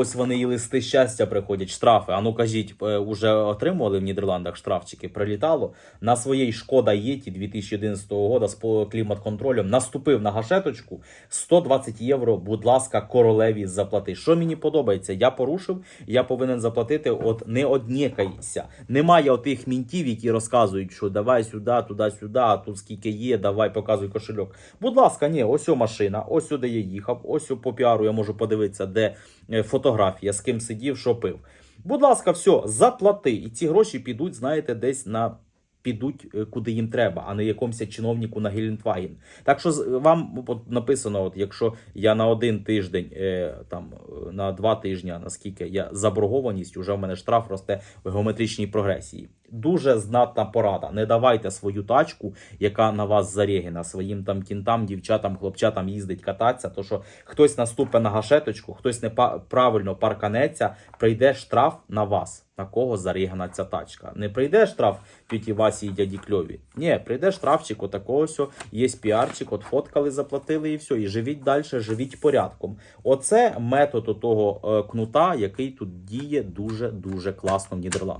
Ось вони і листи щастя приходять, штрафи. А ну кажіть, е, уже отримували в Нідерландах штрафчики? Прилітало на своїй шкода Єті 2011 року з клімат-контролем. Наступив на гашеточку 120 євро. Будь ласка, королеві заплати. Що мені подобається? Я порушив, я повинен заплатити. От не однікайся. Немає отих мінтів, які розказують, що давай сюди, туди-сюди, а тут скільки є, давай показуй кошельок. Будь ласка, ні, ось о машина, ось сюди я їхав, ось о по піару я можу подивитися, де е, фотографія, з ким сидів, що пив. Будь ласка, все, заплати. І ці гроші підуть, знаєте, десь на. Підуть е, куди їм треба, а не якомусь чиновнику на Гелендваген. Так що з- вам написано, от якщо я на один тиждень, е, там е, на два тижні, наскільки я заборгованість, уже в мене штраф росте в геометричній прогресії. Дуже знатна порада. Не давайте свою тачку, яка на вас зарегена, своїм там кінтам, дівчатам, хлопчатам їздить кататися. То що хтось наступить на гашеточку, хтось не правильно парканеться, прийде штраф на вас. На кого зарегана ця тачка? Не прийде штраф тіті Васі і дяді Кльові. Ні, прийде штрафчик, отакого сьо, є піарчик, от фоткали, заплатили і все. І живіть далі, живіть порядком. Оце метод того кнута, який тут діє дуже дуже класно в Нідерландах.